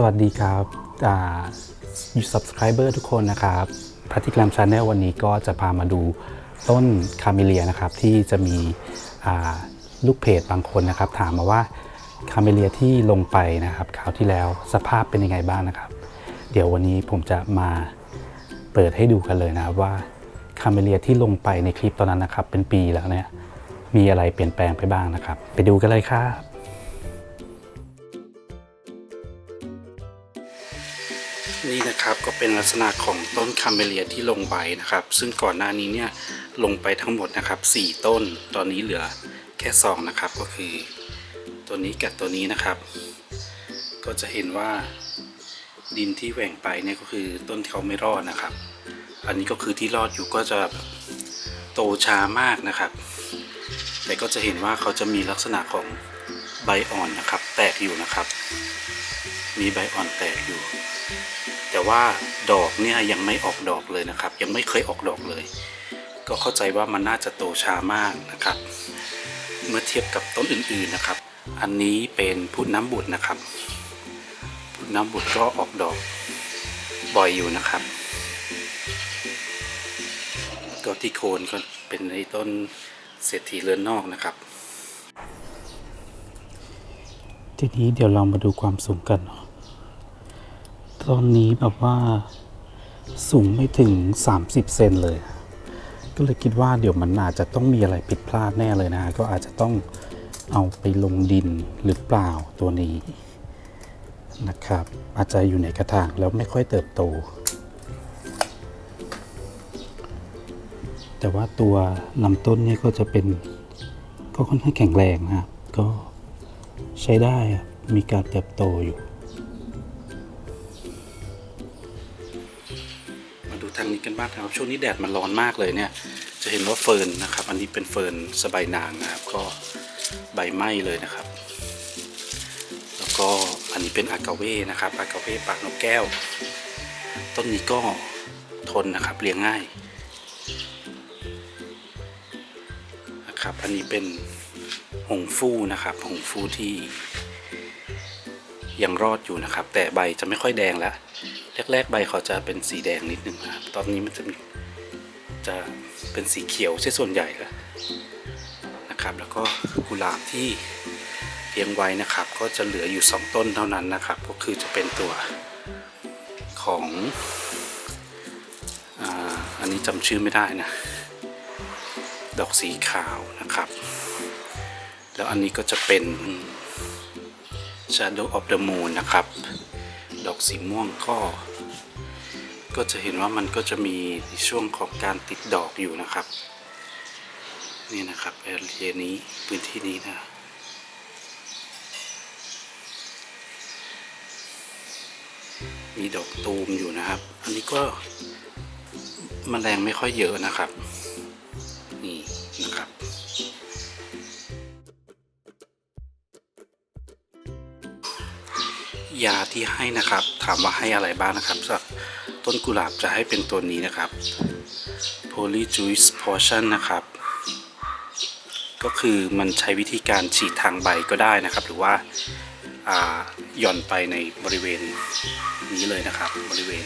สวัสดีครับอ่า subscriber ทุกคนนะครับพัติกรมชาแนลวันนี้ก็จะพามาดูต้นคาเมเลียนะครับ ที่จะมีลูกเพจบางคนนะครับ ถามมาว่าคาเมเลียที่ลงไปนะครับคราวที่แล้วสภาพเป็นยังไงบ้างนะครับ เดี๋ยววันนี้ผมจะมาเปิดให้ดูกันเลยนะครับว่าคาเมเลียที่ลงไปในคลิปตอนนั้นนะครับ เป็นปีแล้วเนี่ยมีอะไรเปลี่ยนแปลงไปบ้างนะครับ ไปดูกันเลยครับ นี่นะครับก็เป็นลักษณะของต้นคาเมเลียที่ลงใบนะครับ ซึ่งก่อนหน้านี้เนี่ยลงไปทั้งหมดนะครับ 4 ต้น ตอนนี้เหลือแค่2นะครับก็คือ ตัวนี้กับตัวนี้นะครับ ก็จะเห็นว่าดินที่แหว่งไปเนี่ยก็คือต้นที่เขาไม่รอดนะครับ อันนี้ก็คือที่รอดอยู่ก็จะโตช้ามากนะครับ แต่ก็จะเห็นว่าเขาจะมีลักษณะของ ใบอ่อนนะครับ แตกอยู่นะครับ มีใบอ่อนแตกอยู่ แต่ว่าดอกเนี่ยยังไม่ออกดอกเลยนะครับ ยังไม่เคยออกดอกเลย ก็เข้าใจว่ามันน่าจะโตช้ามากนะครับ เมื่อเทียบกับต้นอื่นๆนะครับ อันนี้เป็นพุทน้ำบุตรนะครับพุทน้ำบุตรก็ออกดอกบ่อยอยู่นะครับก็ที่โคนก็เป็นในต้นเศรษฐีเรือนนอกนะครับ ทีนี้เดี๋ยวเรามาดูความสูงกันเนาะตอนนี้แบบว่าสูงไม่ถึง 30 เซนเลย ก็เลยคิดว่าเดี๋ยวมันอาจจะต้องมีอะไรผิดพลาดแน่เลยนะ ก็อาจจะต้องเอาไปลงดินหรือเปล่าตัวนี้นะครับ อาจจะอยู่ในกระถางแล้วไม่ค่อยเติบโต แต่ว่าตัวลำต้นนี่ก็จะเป็นก็ค่อนข้างแข็งแรงนะครับก็ ใช้ได้ครับมีการเติบโตอยู่ มาดูทางนี้กันบ้างครับ ช่วงนี้แดดมันร้อนมากเลยเนี่ย จะเห็นว่าเฟิร์นนะครับ อันนี้เป็นเฟิร์นสบายนางนะครับ ก็ใบไหม้เลยนะครับ แล้วก็อันนี้เป็นอากาเว่นะครับ อากาเว่ปากนกแก้ว ต้นนี้ก็ทนนะครับเลี้ยงง่ายนะครับ อันนี้เป็น หงฟู่นะครับหงฟู่ที่ยังรอดอยู่นะครับ แต่ใบจะไม่ค่อยแดงแล้วแรกๆใบเขาจะเป็นสีแดงนิดนึงนะครับตอนนี้มันจะจะเป็นสีเขียวใช่ส่วนใหญ่แล้วนะครับ แล้วก็กุหลาบที่เลี้ยงไว้นะครับ ก็จะเหลืออยู่ 2 ต้นเท่านั้นนะครับ ก็คือจะเป็นตัวของอันนี้จำชื่อไม่ได้นะ ดอกสีขาวนะครับ แล้วอันนี้ก็จะเป็น Shadow of the Moon นะครับ ดอกสีม่วงก็ ก็จะเห็นว่ามันก็จะมีช่วงของการติดดอกอยู่นะครับ นี่นะครับแอเรียนี้พื้นที่นี้นะมีดอกตูมอยู่นะครับ อันนี้ก็มแมลงไม่ค่อยเยอะนะครับ นี่นะครับ ยาที่ให้นะครับ ถามว่าให้อะไรบ้างนะครับสำหรับต้นกุหลาบจะให้เป็นตัวนี้นะครับ Polyjuice Potion นะครับ ก็คือมันใช้วิธีการฉีดทางใบก็ได้นะครับ หรือว่าหย่อนไปในบริเวณนี้เลยนะครับ บริเวณ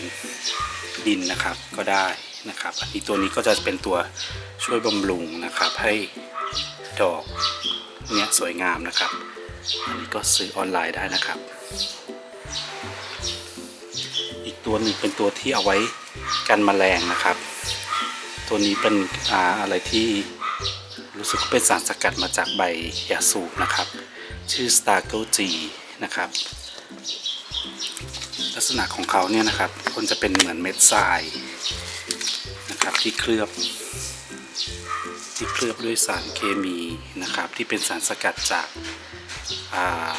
ดินนะครับก็ได้นะครับอันนี้ตัวนี้ก็จะเป็นตัวช่วยบำรุงนะครับ ให้ดอกเนี้ยสวยงามนะครับ อันนี้ก็ซื้อออนไลน์ได้นะครับ ตัวหนึ่งเป็นตัวที่เอาไว้กันแมลงนะครับ ตัวนี้เป็นอาอะไรที่รู้สึกว่าเป็นสารสกัดมาจากใบยาสูบนะครับ ชื่อ Star g o G นะครับ ลักษณะของเขาเนี่ยนะครับมันจะเป็นเหมือนเม็ดทรายนะครับที่เคลือบ ที่เคลือบด้วยสารเคมีนะครับ ที่เป็นสารสกัดจากอ่า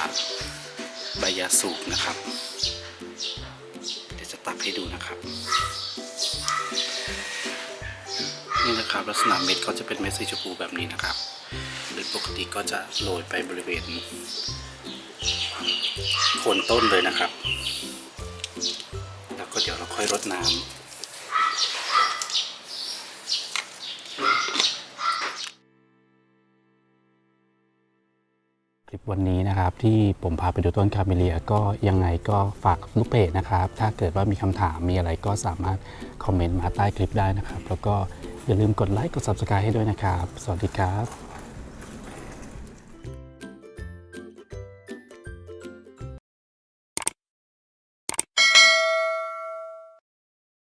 ใบยาสูบนะครับ ตักให้ดูนะครับ นี่นะครับลักษณะเม็ดก็จะเป็นเม็ดสีชมพูแบบนี้นะครับ โดยปกติก็จะโรยไปบริเวณโคนต้นเลยนะครับ แล้วก็เดี๋ยวเราค่อยรดน้ำ ลิปวันนี้นะครับที่ผมพาไปดูต้นคาเมเลียก็ยังไงก็ฝากลูกเพจนะครับ ถ้าเกิดว่ามีคำถามมีอะไรก็สามารถคอมเมนต์มาใต้คลิปได้นะครับ แล้วก็อย่าลืมกดไลค์กด Subscribe ให้ด้วยนะครับ สวัสดีครับ